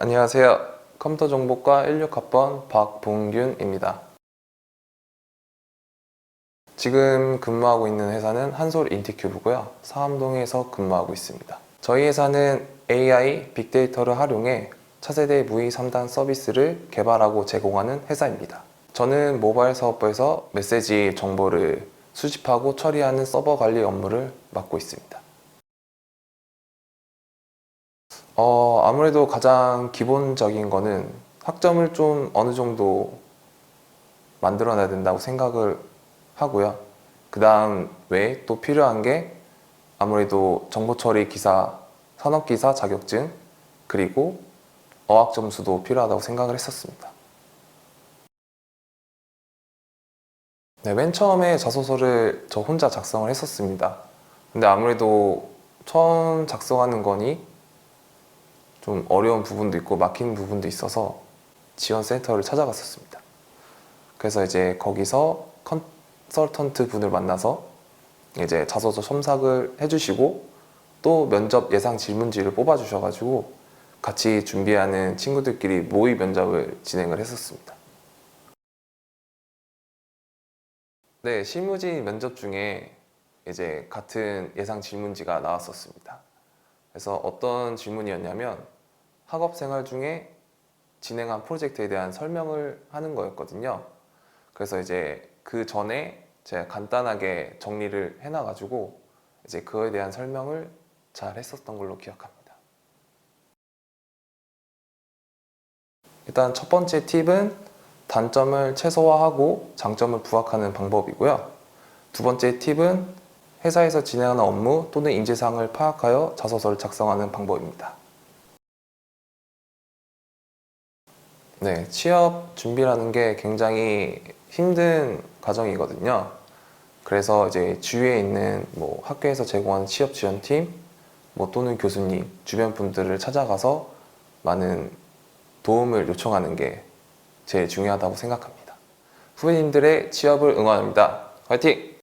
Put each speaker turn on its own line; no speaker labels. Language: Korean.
안녕하세요. 컴퓨터 정보과 16학번 박봉균입니다. 지금 근무하고 있는 회사는 한솔 인티큐브고요. 사암동에서 근무하고 있습니다. 저희 회사는 AI, 빅데이터를 활용해 차세대 무위 3단 서비스를 개발하고 제공하는 회사입니다. 저는 모바일 사업부에서 메시지 정보를 수집하고 처리하는 서버 관리 업무를 맡고 있습니다. 어, 아무래도 가장 기본적인 거는 학점을 좀 어느 정도 만들어내야 된다고 생각을 하고요. 그 다음 외에 또 필요한 게 아무래도 정보처리 기사, 산업기사 자격증, 그리고 어학 점수도 필요하다고 생각을 했었습니다. 네, 맨 처음에 자소서를 저 혼자 작성을 했었습니다. 근데 아무래도 처음 작성하는 거니 좀 어려운 부분도 있고 막히는 부분도 있어서 지원 센터를 찾아갔었습니다. 그래서 이제 거기서 컨설턴트 분을 만나서 이제 자소서 첨삭을 해주시고 또 면접 예상 질문지를 뽑아주셔가지고 같이 준비하는 친구들끼리 모의 면접을 진행을 했었습니다. 네, 실무진 면접 중에 이제 같은 예상 질문지가 나왔었습니다. 그래서 어떤 질문이었냐면 학업 생활 중에 진행한 프로젝트에 대한 설명을 하는 거였거든요. 그래서 이제 그 전에 제가 간단하게 정리를 해놔가지고 이제 그거에 대한 설명을 잘 했었던 걸로 기억합니다. 일단 첫 번째 팁은 단점을 최소화하고 장점을 부각하는 방법이고요. 두 번째 팁은 회사에서 진행하는 업무 또는 인재상을 파악하여 자소서를 작성하는 방법입니다. 네, 취업 준비라는 게 굉장히 힘든 과정이거든요. 그래서 이제 주위에 있는 뭐 학교에서 제공하는 취업 지원팀, 뭐 또는 교수님, 주변 분들을 찾아가서 많은 도움을 요청하는 게 제일 중요하다고 생각합니다. 후배님들의 취업을 응원합니다. 화이팅!